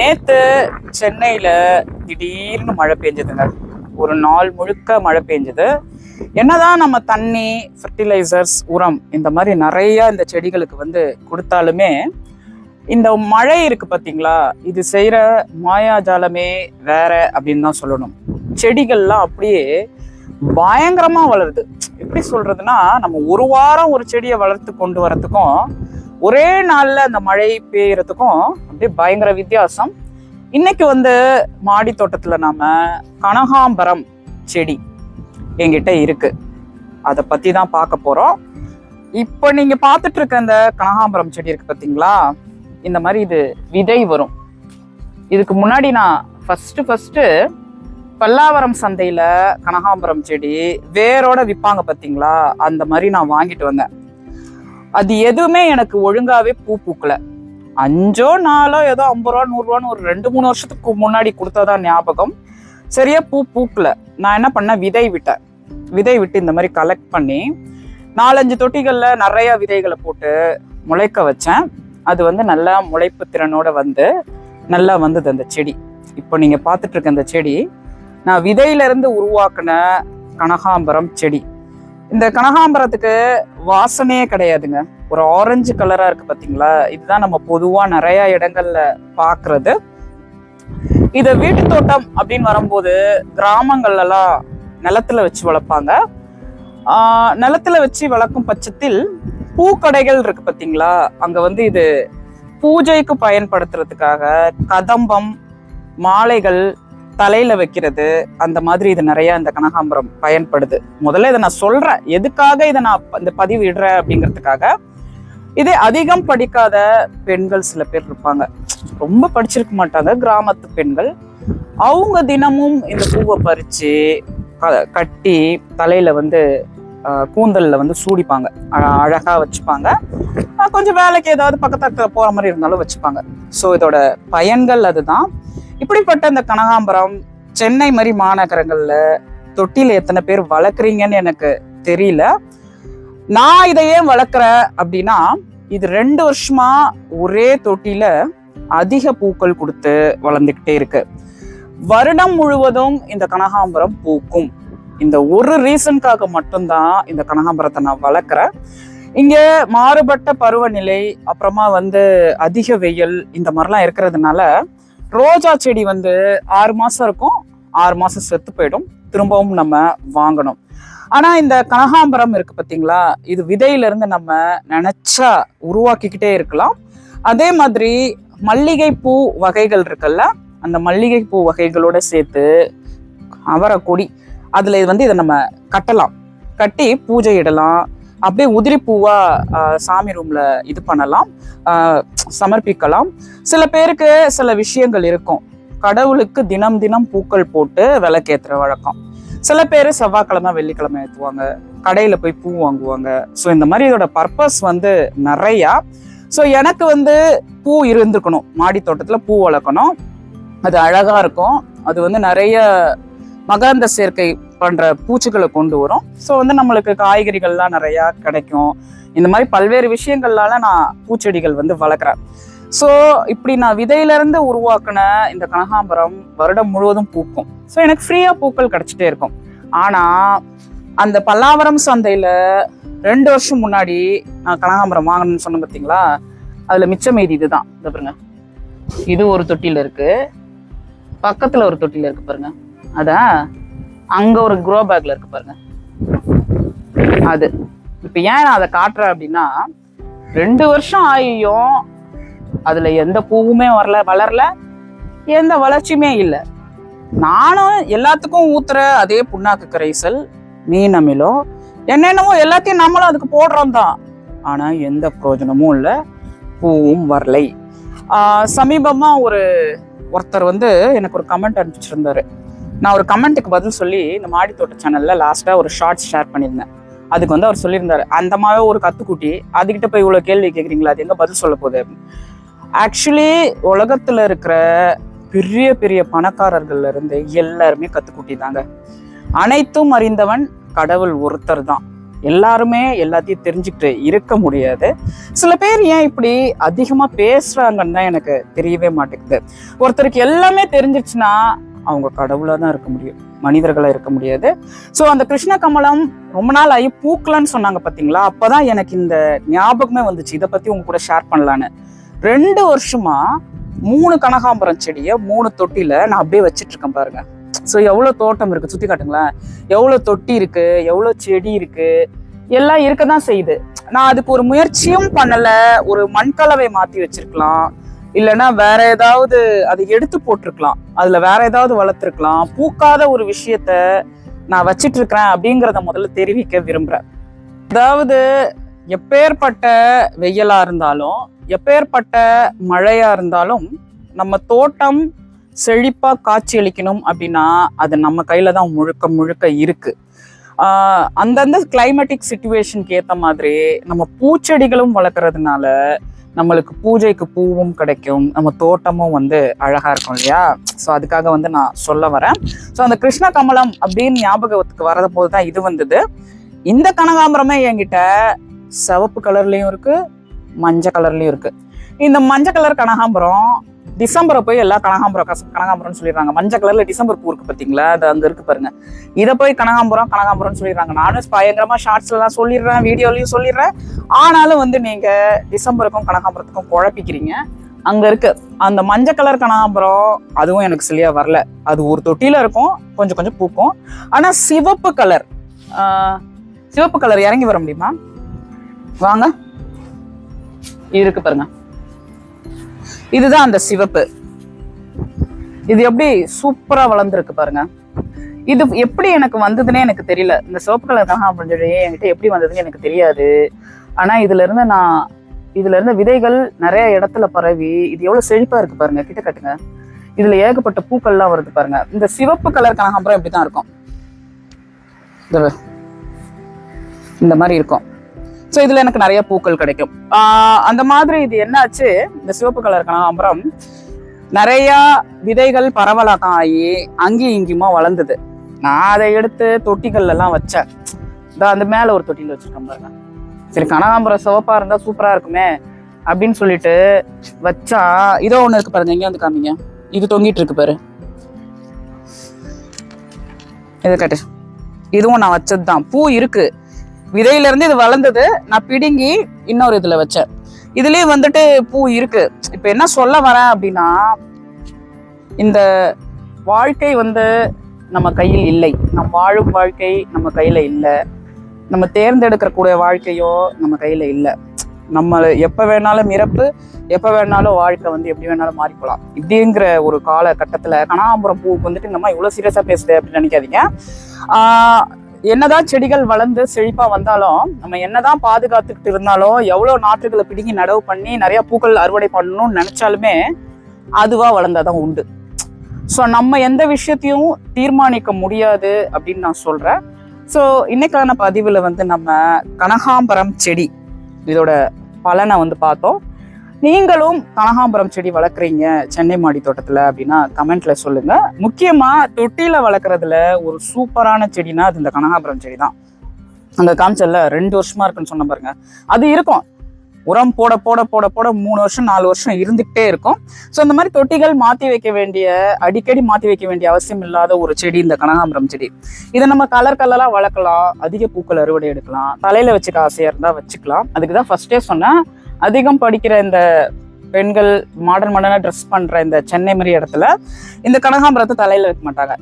நேத்து சென்னையில திடீர்னு மழை பெஞ்சதுங்க. ஒரு நாள் முழுக்க மழை பெஞ்சது. என்னதான் நம்ம தண்ணி ஃபர்டிலைசர்ஸ் உரம் இந்த மாதிரி நிறைய இந்த செடிகளுக்கு வந்து கொடுத்தாலுமே இந்த மழை இருக்கு பார்த்தீங்களா இது செய்கிற மாயாஜாலமே வேற அப்படின்னு தான் சொல்லணும். செடிகள்லாம் அப்படியே பயங்கரமாக வளருது. எப்படி சொல்றதுன்னா நம்ம ஒரு வாரம் ஒரு செடியை வளர்த்து கொண்டு வரத்துக்கும் ஒரே நாளில் அந்த மழை பெய்யறதுக்கும் அப்படியே பயங்கர வித்தியாசம். இன்னைக்கு வந்து மாடி தோட்டத்துல நாம கனகாம்பரம் செடி எங்கிட்ட இருக்கு. அதை பத்தி தான் பார்க்க போறோம். இப்போ நீங்க பார்த்துட்டு இருக்க இந்த கனகாம்பரம் செடி இருக்கு பார்த்தீங்களா இந்த மாதிரி இது விதை வரும். இதுக்கு முன்னாடி நான் ஃபஸ்ட்டு ஃபஸ்ட்டு பல்லாவரம் சந்தையில் கனகாம்பரம் செடி வேரோட விற்பாங்க பார்த்தீங்களா அந்த மாதிரி நான் வாங்கிட்டு வந்தேன். அது எதுவுமே எனக்கு ஒழுங்காகவே பூ பூக்கலை. அஞ்சோ நாலோ ஏதோ ஐம்பது ரூபா நூறுரூவான்னு ஒரு ரெண்டு மூணு வருஷத்துக்கு முன்னாடி கொடுத்ததா ஞாபகம். சரியா பூ பூக்கல. நான் என்ன பண்ணேன்? விதை விட்டேன். விதை விட்டு இந்த மாதிரி கலெக்ட் பண்ணி நாலஞ்சு தொட்டிகளில் நிறைய விதைகளை போட்டு முளைக்க வச்சேன். அது வந்து நல்லா முளைப்பு திறனோட வந்து நல்லா வந்தது அந்த செடி. இப்போ நீங்க பார்த்துட்டு இருக்க அந்த செடி நான் விதையிலிருந்து உருவாக்கின கனகாம்பரம் செடி. இந்த கனகாம்பரத்துக்கு வாசனையே கிடையாதுங்க. ஒரு ஆரஞ்சு கலரா இருக்கு பாத்தீங்களா? இதுதான் நம்ம பொதுவா நிறைய இடங்கள்ல பாக்குறது. இத வீட்டு தோட்டம் அப்படின்னு வரும்போது கிராமங்கள்ல எல்லாம் நிலத்துல வச்சு வளர்ப்பாங்க. நிலத்தில் நிலத்துல வச்சு வளர்க்கும் பட்சத்தில் பூக்கடைகள் இருக்கு பாத்தீங்களா? அங்க வந்து இது பூஜைக்கு பயன்படுத்துறதுக்காக கதம்பம் மாலைகள் தலையில வைக்கிறது அந்த மாதிரி இது நிறைய இந்த கனகாம்பரம் பயன்படுது. முதல்ல இதை நான் சொல்றேன். எதுக்காக இதை நான் இந்த பதிவு இடுறேன் அப்படிங்கிறதுக்காக இதே அதிகம் படிக்காத பெண்கள் சில பேர் இருப்பாங்க. ரொம்ப படிச்சிருக்க மாட்டாங்க. கிராமத்து பெண்கள். அவங்க தினமும் இந்த பூவை பறித்து க- கட்டி தலையில் வந்து கூந்தலில் வந்து சூடிப்பாங்க. அழகாக வச்சுப்பாங்க. கொஞ்சம் வேலைக்கு ஏதாவது பக்கத்தில் போகிற மாதிரி இருந்தாலும் வச்சுப்பாங்க. ஸோ இதோட பயன்கள் அதுதான். இப்படிப்பட்ட இந்த கனகாம்பரம் சென்னை மாதிரி மாநகரங்களில் தொட்டியில் எத்தனை பேர் வளர்க்குறீங்கன்னு எனக்கு தெரியல. நான் இதை ஏன் வளர்க்குறேன் அப்படின்னா இது ரெண்டு வருஷமா ஒரே தொட்டில அதிக பூக்கள் கொடுத்து வளர்ந்துக்கிட்டே இருக்கு. வருடம் முழுவதும் இந்த கனகாம்பரம் பூக்கும். இந்த ஒரு ரீசனுக்காக மட்டும்தான் இந்த கனகாம்பரத்தை நான் வளர்க்குறேன். இங்கே மாறுபட்ட பருவநிலை அப்புறமா வந்து அதிக வெயில் இந்த மாதிரிலாம் இருக்கிறதுனால ரோஜா செடி வந்து ஆறு மாதம் இருக்கும். ஆறு மாதம் செத்து போயிடும். திரும்பவும் நம்ம வாங்கணும். ஆனா இந்த கனகாம்பரம் இருக்கு பாத்தீங்களா? இது விதையில இருந்து நம்ம நினைச்சா உருவாக்கிக்கிட்டே இருக்கலாம். அதே மாதிரி மல்லிகை பூ வகைகள் இருக்குல்ல? அந்த மல்லிகை பூ வகைகளோட சேர்த்து அவரை கொடி அதுல இது வந்து இதை நம்ம கட்டலாம். கட்டி பூஜை இடலாம். அப்படியே உதிரி பூவா சாமி ரூம்ல இது பண்ணலாம். சமர்ப்பிக்கலாம். சில பேருக்கு சில விஷயங்கள் இருக்கும். கடவுளுக்கு தினம் தினம் பூக்கள் போட்டு விளக்கேற்றுற வழக்கம். சில பேர் செவ்வாய்க்கிழமை வெள்ளிக்கிழமை ஏற்றுவாங்க கடையில் போய் பூ வாங்குவாங்க. ஸோ இந்த மாதிரி இதோட பர்பஸ் வந்து நிறையா. ஸோ எனக்கு வந்து பூ இருந்திருக்கணும். மாடி தோட்டத்தில் பூ வளர்க்கணும். அது அழகாக இருக்கும். அது வந்து நிறைய மகாந்த சேர்க்கை பண்ற பூச்சிகளை கொண்டு வரும். ஸோ வந்து நம்மளுக்கு காய்கறிகள்லாம் நிறையா கிடைக்கும். இந்த மாதிரி பல்வேறு விஷயங்கள்லால நான் பூச்செடிகள் வந்து வளர்க்குறேன். ஸோ இப்படி நான் விதையிலேருந்து உருவாக்கின உருவாக்குன இந்த கனகாம்பரம் வருடம் முழுவதும் பூக்கும். ஸோ எனக்கு ஃப்ரீயாக பூக்கள் கிடைச்சிட்டே இருக்கும். ஆனால் அந்த பல்லாவரம் சந்தையில் ரெண்டு வருஷம் முன்னாடி நான் கனகாம்பரம் வாங்கணும்னு சொன்னேன் பார்த்தீங்களா அதில் மிச்ச மீதி இதுதான். இதை பாருங்க. இது ஒரு தொட்டியில் இருக்குது பக்கத்தில் ஒரு தொட்டியில் இருக்கு பாருங்க. அதான் அங்கே ஒரு க்ரோ பேக்கில் இருக்கு பாருங்க. அது. இப்போ ஏன் நான் அதை காட்டுறேன் அப்படின்னா ரெண்டு வருஷம் ஆகியும் அதில் எந்த பூவுமே வரல வளரல எந்த வளர்ச்சியுமே இல்லை. நானும் எல்லாத்துக்கும் ஊத்துற அதே புண்ணாக்கு கரைசல் மீன் அமிலம் என்னென்னமோ எல்லாத்தையும் நம்மளும் அதுக்கு போடுறோம் தான். ஆனால் எந்த பிரயோஜனமும் இல்லை. பூவும் வரலை. சமீபமாக ஒரு ஒருத்தர் வந்து எனக்கு ஒரு கமெண்ட் அனுப்பிச்சிருந்தாரு. நான் ஒரு கமெண்ட்டுக்கு பதில் சொல்லி இந்த மாடி தோட்ட லாஸ்ட்டாக ஒரு ஷார்ட்ஸ் ஷேர் பண்ணியிருந்தேன். அதுக்கு வந்து அவர் சொல்லியிருந்தாரு அந்த மாதிரி ஒரு கத்துக்குட்டி அதுகிட்ட போய் இவ்வளோ கேள்வி கேட்குறீங்களா அது எங்கே பதில் சொல்ல போகுது? ஆக்சுவலி உலகத்தில் இருக்கிற பெரிய பெரிய பணக்காரர்கள்ல இருந்து எல்லாருமே கத்துக்குட்டி தாங்க அனைத்தும் அறிந்தவன் கடவுள் ஒருத்தர் தான். எல்லாருமே எல்லாத்தையும் தெரிஞ்சுக்கிட்டு இருக்க முடியாது. சில பேர் ஏன் இப்படி அதிகமாக பேசுறாங்கன்னு தான் எனக்கு தெரியவே மாட்டேங்குது. ஒருத்தருக்கு எல்லாமே தெரிஞ்சிச்சுன்னா அவங்க கடவுளாக தான் இருக்க முடியும். மனிதர்களாக இருக்க முடியாது. ஸோ அந்த கிருஷ்ண கமலம் ரொம்ப நாள் ஆகி பூக்கலன்னு சொன்னாங்க பார்த்தீங்களா அப்போ தான் எனக்கு இந்த ஞாபகமே வந்துச்சு. இதை பற்றி உங்க கூட ஷேர் பண்ணலான்னு. ரெண்டு வருஷமா மூணு கனகாம்பரம் செடியை மூணு தொட்டியில நான் அப்படியே வச்சிட்டு இருக்கேன் பாருங்க. ஸோ எவ்வளோ தோட்டம் இருக்கு? சுத்தி காட்டுங்களேன். எவ்வளோ தொட்டி இருக்கு? எவ்வளோ செடி இருக்கு? எல்லாம் இருக்க தான் செய்யுது. நான் அதுக்கு ஒரு முயற்சியும் பண்ணல. ஒரு மண்கலவை மாத்தி வச்சிருக்கலாம். இல்லைன்னா வேற ஏதாவது அதை எடுத்து போட்டிருக்கலாம். அதுல வேற ஏதாவது வளர்த்துருக்கலாம். பூக்காத ஒரு விஷயத்த நான் வச்சிட்டு இருக்கிறேன் அப்படிங்கிறத முதல்ல தெரிவிக்க விரும்புறேன். அதாவது எப்பேற்பட்ட வெயிலா இருந்தாலும் எப்பேற்பட்ட மழையா இருந்தாலும் நம்ம தோட்டம் செழிப்பா காட்சி அளிக்கணும் அப்படின்னா அது நம்ம கையில தான் முழுக்க முழுக்க இருக்கு. அந்தந்த கிளைமேட்டிக் சுச்சுவேஷனுக்கு ஏத்த மாதிரி நம்ம பூச்செடிகளும் வளர்க்கறதுனால நம்மளுக்கு பூஜைக்கு பூவும் கிடைக்கும். நம்ம தோட்டமும் வந்து அழகா இருக்கும் இல்லையா? ஸோ அதுக்காக வந்து நான் சொல்ல வரேன். ஸோ அந்த கிருஷ்ண கமலம் அப்படின்னு ஞாபகத்துக்கு வரத போது தான் இது வந்தது. இந்த கனகாம்பரமே என்கிட்ட சிவப்பு கலர்லயும் இருக்கு மஞ்சள் கலர்லேயும் இருக்கு. இந்த மஞ்சள் கலர் கனகாம்பரம் டிசம்பரை போய் எல்லா கனகாம்பரம் கச கனகாம்பரம்னு சொல்லிடுறாங்க. மஞ்சள் கலர்ல டிசம்பர் பூ இருக்கு பாத்தீங்களா? அது அங்க இருக்கு பாருங்க. இதை போய் கனகாம்பரம் கனகாம்பரம்னு சொல்லிடுறாங்க. நானும் பயங்கரமா ஷார்ட்ஸ்ல எல்லாம் சொல்லிடுறேன் வீடியோலையும் சொல்லிடுறேன். ஆனாலும் வந்து நீங்க டிசம்பருக்கும் கனகாம்பரத்துக்கும் குழப்பிக்கிறீங்க. அங்க இருக்கு. அந்த மஞ்சள் கலர் கனகாம்பரம் அதுவும் எனக்கு சரியா வரல. அது ஒரு தொட்டியில இருக்கும். கொஞ்சம் கொஞ்சம் பூக்கும். ஆனா சிவப்பு கலர் சிவப்பு கலர் இறங்கி வர முடியுமா? வாங்க. இருக்கு பாருங்க. இதுதான் அந்த சிவப்பு. இது எப்படி சூப்பரா வளர்ந்துருக்கு பாருங்க. இது எப்படி எனக்கு வந்ததுன்னே எனக்கு தெரியல. இந்த சிவப்பு கலர் கனகாம்பரம் சொல்லி என்கிட்ட எப்படி வந்ததுன்னு எனக்கு தெரியாது. ஆனா இதுல இருந்து நான் இதுல இருந்து விதைகள் நிறைய இடத்துல பரவி இது எவ்வளவு செழிப்பா இருக்கு பாருங்க. கிட்ட கட்டுங்க. இதுல ஏகப்பட்ட பூக்கள்லாம் வருது பாருங்க. இந்த சிவப்பு கலர் கனகாம்பரம் இப்படிதான் இருக்கும்? இந்த மாதிரி இருக்கும். ஸோ இதில் எனக்கு நிறைய பூக்கள் கிடைக்கும். அந்த மாதிரி இது என்னாச்சு? இந்த சிவப்பு கலர் கனகாம்பரம் நிறைய விதைகள் பரவலாக்கம் ஆகி அங்கேயும் இங்கேயுமா வளர்ந்தது. நான் அதை எடுத்து தொட்டிகள்லாம் வச்சேன். இதோ அந்த மேலே ஒரு தொட்டியில் வச்சுருக்கேன் பாருங்க. சரி கனகாம்பரம் சிவப்பாக இருந்தால் சூப்பராக இருக்குமே அப்படின்னு சொல்லிட்டு வச்சா இதோ ஒன்று இருக்கு பாருங்க. இங்க வந்து காமிங்க. இது தொங்கிட்டு இருக்கு பாரு. இது கட்டு. இதுவும் நான் வச்சது தான் பூ இருக்கு. விதையிலேருந்து இது வளர்ந்தது. நான் பிடுங்கி இன்னொரு இதில் வச்சேன். இதுலேயே வந்துட்டு பூ இருக்கு. இப்போ என்ன சொல்ல வரேன் அப்படின்னா இந்த வாழ்க்கை வந்து நம்ம கையில் இல்லை. நம் வாழும் வாழ்க்கை நம்ம கையில் இல்லை. நம்ம தேர்ந்தெடுக்கக்கூடிய வாழ்க்கையோ நம்ம கையில் இல்லை. நம்ம எப்போ வேணாலும் இறப்பு எப்போ வேணாலும் வாழ்க்கை வந்து எப்படி வேணாலும் மாறிக்கலாம் இப்படிங்கிற ஒரு காலகட்டத்தில் கனகாம்பரம் பூவுக்கு வந்துட்டு நம்ம இவ்வளோ சீரியஸாக பேசுது அப்படின்னு நினைக்காதீங்க. என்னதான் செடிகள் வளர்ந்து செழிப்பா வந்தாலும் நம்ம என்னதான் பாதுகாத்துக்கிட்டு இருந்தாலும் எவ்வளவு நாற்றுகளை பிடுங்கி நடவு பண்ணி நிறைய பூக்கள் அறுவடை பண்ணணும்னு நினைச்சாலுமே அதுவா வளர்ந்தாதான் உண்டு. ஸோ நம்ம எந்த விஷயத்தையும் தீர்மானிக்க முடியாது அப்படின்னு நான் சொல்றேன். ஸோ இன்னைக்கான பதிவில் வந்து நம்ம கனகாம்பரம் செடி இதோட பலனை வந்து பார்த்தோம். நீங்களும் கனகாம்பரம் செடி வளர்க்குறீங்க சென்னை மாடி தோட்டத்தில் அப்படின்னா கமெண்ட்ல சொல்லுங்க. முக்கியமாக தொட்டியில் வளர்க்குறதுல ஒரு சூப்பரான செடினா அது இந்த கனகாம்பரம் செடி தான் அந்த காமிச்சல்ல ரெண்டு வருஷமா இருக்குன்னு சொன்ன பாருங்க. அது இருக்கும். உரம் போட போட போட போட மூணு வருஷம் நாலு வருஷம் இருந்துகிட்டே இருக்கும். ஸோ இந்த மாதிரி தொட்டிகள் மாற்றி வைக்க வேண்டிய அடிக்கடி மாற்றி வைக்க வேண்டிய அவசியம் இல்லாத ஒரு செடி இந்த கனகாம்பரம் செடி. இதை நம்ம கலர் கலராக வளர்க்கலாம். அதிக பூக்கள் அறுவடை எடுக்கலாம். தலையில் வச்சுக்க ஆசையாக இருந்தால் வச்சுக்கலாம். அதுக்கு தான் ஃபர்ஸ்டே சொன்னேன். அதிகம் படிக்கிற இந்த பெண்கள் மாடர்ன் மாடர்னாக ட்ரெஸ் பண்ணுற இந்த சென்னை மாதிரி இடத்துல இந்த கனகாம்பரத்தை தலையில் வைக்க மாட்டாங்க.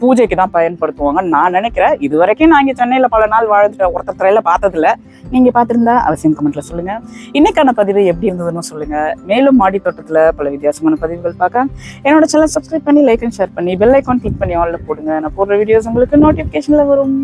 பூஜைக்கு தான் பயன்படுத்துவாங்கன்னு நான் நினைக்கிறேன் இது வரைக்கும் நான் இங்கே சென்னையில் பல நாள் வாழ்ந்துட்டு ஒருத்தர் தலையில் பார்த்ததில்ல. நீங்கள் பார்த்துருந்தா அவசியம் கமெண்ட்டில் சொல்லுங்கள் இன்றைக்கான பதிவு எப்படி இருந்ததுன்னு சொல்லுங்கள் மேலும் மாடி தோட்டத்தில் பல வித்தியாசமான பதிவுகள் பார்க்க என்னோட சேனல் சப்ஸ்கிரைப் பண்ணி லைக் அண்ட் ஷேர் பண்ணி பெல் ஐக்கான் கிளிக் பண்ணி ஆல்ல போடுங்க. நான் போடுற வீடியோஸ் உங்களுக்கு நோட்டிஃபிகேஷனில் வரும்.